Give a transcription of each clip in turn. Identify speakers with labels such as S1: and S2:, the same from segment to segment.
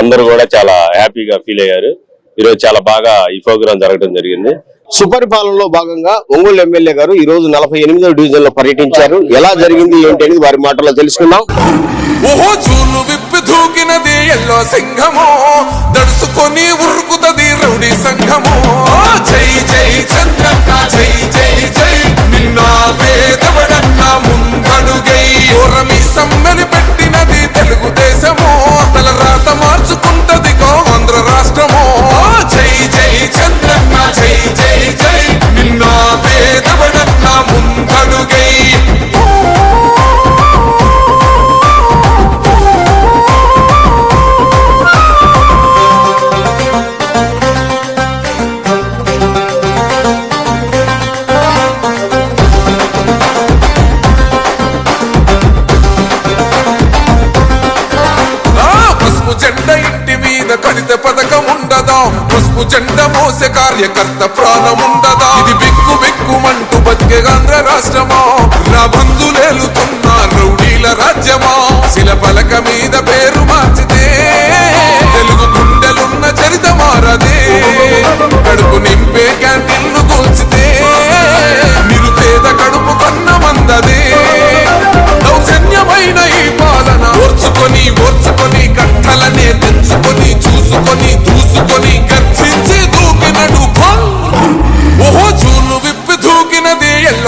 S1: అందరూ కూడా చాలా హ్యాపీగా ఫీల్ అయ్యారు. ఈరోజు చాలా బాగా ఈ ప్రోగ్రాం జరగడం జరిగింది.
S2: సుపరిపాలనలో భాగంగా ఒంగోలు ఎమ్మెల్యే గారు ఈ రోజు నలభై ఎనిమిదో డివిజన్లో పర్యటించారు. ఎలా జరిగింది ఏంటి అనేది వారి మాటల్లో తెలుసుకుందాం.
S3: ఓహో చూలు విప్పి దూకినది ఎల్లో సింహము. దడుసుకొని ఉరుకుతది రౌడీ సంఘము. జై జై చంద్రన్న జై జై జై. నిన్న జెండ మోసే కార్యకర్త ప్రాణం ఉండదా ఇది బిక్కు బిక్కుమంటూ బతికే ఆంధ్ర రాష్ట్రమా? నా బంధులేలుతున్న రౌడీల రాజ్యమా? శిల పలక మీద పేరు మార్చ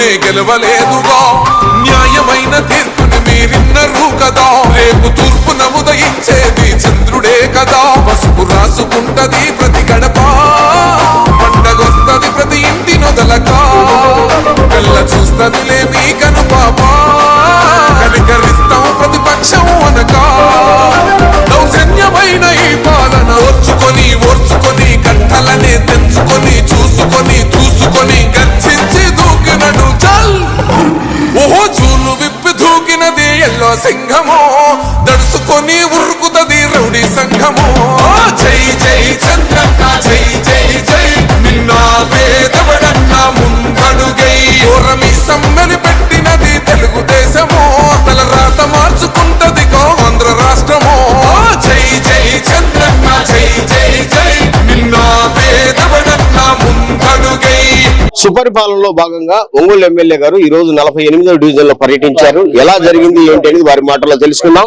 S3: సూర్యుడునే గెలవలేదుగా. న్యాయమైన తీర్పుని మీరిన్నరు కదా. రేపు తూర్పు నముదయించేది చంద్రుడే కదా. పసుపు రాసుకుంటది ప్రతి గడప ఎల్లో సింహము దడుసుకొని ఉరుకుతది రౌడీ సంఘము. జై జై చంద్రన్న జై జై జై నిన్న పేదవ
S2: సుపరిపాలనలో భాగంగా ఒంగోలు ఎమ్మెల్యే గారు ఈ రోజు నలభై ఎనిమిదో డివిజన్లో పర్యటించారు. ఎలా జరిగింది ఏంటి అనేది వారి మాటల్లో తెలుసుకుందాం.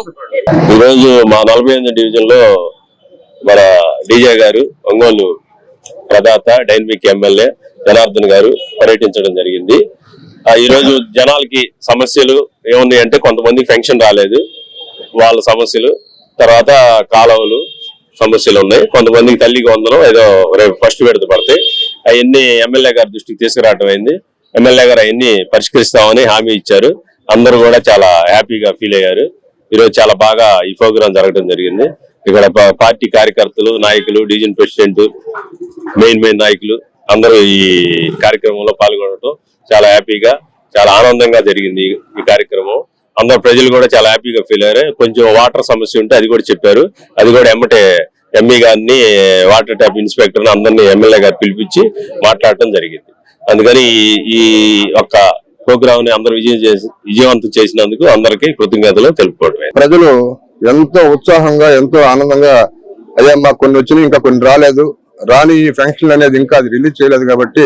S1: ఈరోజు మా నలభై ఎనిమిది డివిజన్లో మన డీజే గారు ఒంగోలు ప్రదాత డైనమిక్ ఎమ్మెల్యే జనార్దన్ గారు పర్యటించడం జరిగింది. ఈ రోజు జనాలకి సమస్యలు ఏముంది అంటే కొంతమంది పెన్షన్ రాలేదు. వాళ్ళ సమస్యలు తర్వాత కాలువలు సమస్యలు ఉన్నాయి. కొంతమందికి తల్లికి వందనం ఏదో రేపు ఫస్ట్ విడత పడతాయి అవన్నీ ఎమ్మెల్యే గారి దృష్టికి తీసుకురావడం అయింది. ఎమ్మెల్యే గారు అవన్నీ పరిష్కరిస్తామని హామీ ఇచ్చారు. అందరూ కూడా చాలా హ్యాపీగా ఫీల్ అయ్యారు. ఈరోజు చాలా బాగా ఈ ప్రోగ్రాం జరగడం జరిగింది. ఇక్కడ పార్టీ కార్యకర్తలు నాయకులు డివిజన్ ప్రెసిడెంట్ మెయిన్ మెయిన్ నాయకులు అందరూ ఈ కార్యక్రమంలో పాల్గొనడం చాలా హ్యాపీగా చాలా ఆనందంగా జరిగింది ఈ- ఈ కార్యక్రమం. అందరు ప్రజలు కూడా చాలా హ్యాపీగా ఫీల్ అయ్యారు. కొంచెం వాటర్ సమస్య ఉంటే అది కూడా చెప్పారు. అది కూడా ఎమ్మటే ఎంఈ గారిని వాటర్ ట్యాప్ ఇన్స్పెక్టర్ అందరినీ ఎమ్మెల్యే గారు పిలిపించి మాట్లాడటం జరిగింది. అందుకని ఈ- ఒక్క యొక్క ప్రోగ్రామ్ని విజయం చేసి విజయవంతం చేసినందుకు అందరికీ కృతజ్ఞతలు తెలుపుకోవడమే.
S4: ప్రజలు ఎంతో ఉత్సాహంగా ఎంతో ఆనందంగా అదే మాకు కొన్ని వచ్చినాయి ఇంకా కొన్ని రాలేదు. రాని ఈ ఫంక్షన్ అనేది ఇంకా అది రిలీజ్ చేయలేదు కాబట్టి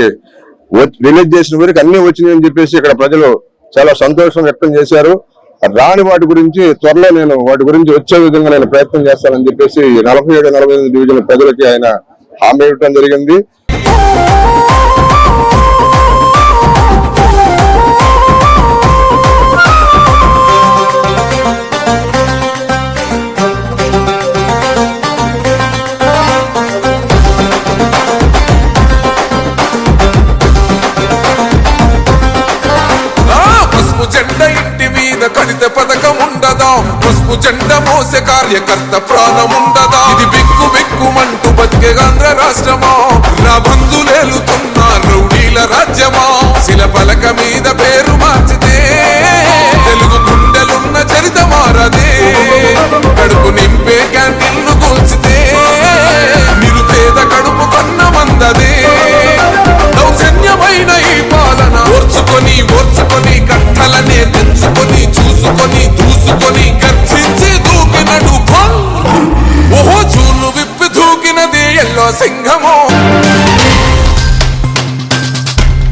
S4: రిలీజ్ చేసిన వరకు అన్ని వచ్చినాయి అని చెప్పేసి ఇక్కడ ప్రజలు చాలా సంతోషం వ్యక్తం చేశారు. రాని వాటి గురించి త్వరలో నేను వాటి గురించి వచ్చే విధంగా నేను ప్రయత్నం చేస్తానని చెప్పేసి నలభై ఏడు నలభై ఎనిమిది డివిజన్ ప్రజలకి ఆయన హామీ ఇవ్వడం జరిగింది.
S3: కొరకు జెండ మోసే కార్యకర్త ప్రాణముండదా? ఇది బిక్కు బిక్కుమంటూ బతికే ఆంధ్ర రాష్ట్రమా?